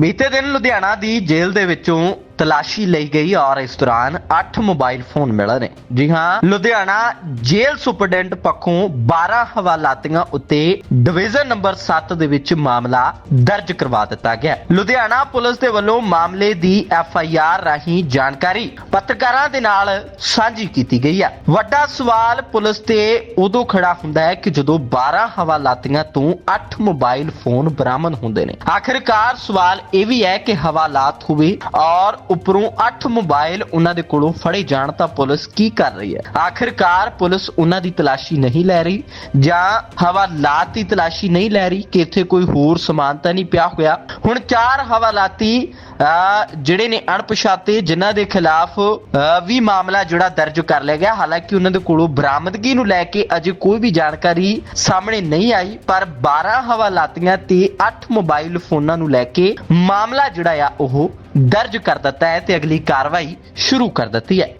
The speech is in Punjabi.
ਬੀਤੇ ਦਿਨ ਲੁਧਿਆਣਾ ਦੀ ਜੇਲ੍ਹ ਦੇ ਵਿੱਚੋਂ ਤਲਾਸ਼ੀ ਲਈ ਗਈ ਔਰ ਇਸ ਦੌਰਾਨ 8 ਮੋਬਾਈਲ ਫੋਨ ਮਿਲੇ ਨੇ। ਜੀ ਹਾਂ, ਲੁਧਿਆਣਾ ਜੇਲ੍ਹ ਸੁਪਰਡੈਂਟ ਪੱਖੋਂ 12 ਹਵਾਲਾਤੀਆਂ ਉੱਤੇ ਡਿਵੀਜ਼ਨ ਨੰਬਰ 7 ਦੇ ਵਿੱਚ ਮਾਮਲਾ ਦਰਜ ਕਰਵਾ ਦਿੱਤਾ ਗਿਆ। ਲੁਧਿਆਣਾ ਪੁਲਿਸ ਦੇ ਵੱਲੋਂ ਮਾਮਲੇ ਦੀ ਐਫ ਆਈ ਆਰ ਰਾਹੀਂ ਜਾਣਕਾਰੀ ਪੱਤਰਕਾਰਾਂ ਦੇ ਨਾਲ ਸਾਂਝੀ ਕੀਤੀ ਗਈ ਹੈ। ਵੱਡਾ ਸਵਾਲ ਪੁਲਿਸ ਤੇ ਉਦੋਂ ਖੜਾ ਹੁੰਦਾ ਹੈ ਕਿ ਜਦੋਂ 12 ਹਵਾਲਾਤੀਆਂ ਤੋਂ 8 ਮੋਬਾਈਲ ਫੋਨ ਬਰਾਮਦ ਹੁੰਦੇ ਨੇ। ਆਖਿਰਕਾਰ ਸਵਾਲ ਇਹ ਵੀ ਹੈ ਕਿ ਹਵਾਲਾਤ ਹੋਵੇ ਔਰ ਉੱਪਰੋਂ 8 ਮੋਬਾਈਲ ਉਹਨਾਂ ਦੇ ਕੋਲੋਂ ਫੜੇ ਜਾਣ ਤਾਂ ਪੁਲਿਸ ਕੀ ਕਰ ਰਹੀ ਹੈ? ਆਖਿਰਕਾਰ ਪੁਲਿਸ ਉਹਨਾਂ ਦੀ ਤਲਾਸ਼ੀ ਨਹੀਂ ਲੈ ਰਹੀ ਜਾਂ ਹਵਾਲਾਤ ਦੀ ਤਲਾਸ਼ੀ ਨਹੀਂ ਲੈ ਰਹੀ ਕਿ ਇੱਥੇ ਕੋਈ ਹੋਰ ਸਮਾਨ ਤਾਂ ਨਹੀਂ ਪਿਆ ਹੋਇਆ। ਹੁਣ ਚਾਰ ਹਵਾਲਾਤੀ ਜਿਹੜੇ ਨੇ ਅਣਪਛਾਤੇ, ਜਿਨ੍ਹਾਂ ਦੇ ਖਿਲਾਫ ਵੀ ਮਾਮਲਾ ਜਿਹੜਾ ਦਰਜ ਕਰ ਲਿਆ ਗਿਆ, ਹਾਲਾਂਕਿ ਉਹਨਾਂ ਦੇ ਕੋਲੋਂ ਬਰਾਮਦਗੀ ਨੂੰ ਲੈ ਕੇ ਅਜੇ ਕੋਈ ਵੀ ਜਾਣਕਾਰੀ ਸਾਹਮਣੇ ਨਹੀਂ ਆਈ, ਪਰ 12 ਹਵਾਲਾਤੀਆਂ ਤੇ 8 ਮੋਬਾਈਲ ਫੋਨਾਂ ਨੂੰ ਲੈ ਕੇ ਮਾਮਲਾ ਜਿਹੜਾ ਆ, ਉਹ ਦਰਜ ਕਰ ਦਿੱਤਾ ਹੈ ਤੇ ਅਗਲੀ ਕਾਰਵਾਈ ਸ਼ੁਰੂ ਕਰ ਦਿੱਤੀ ਹੈ।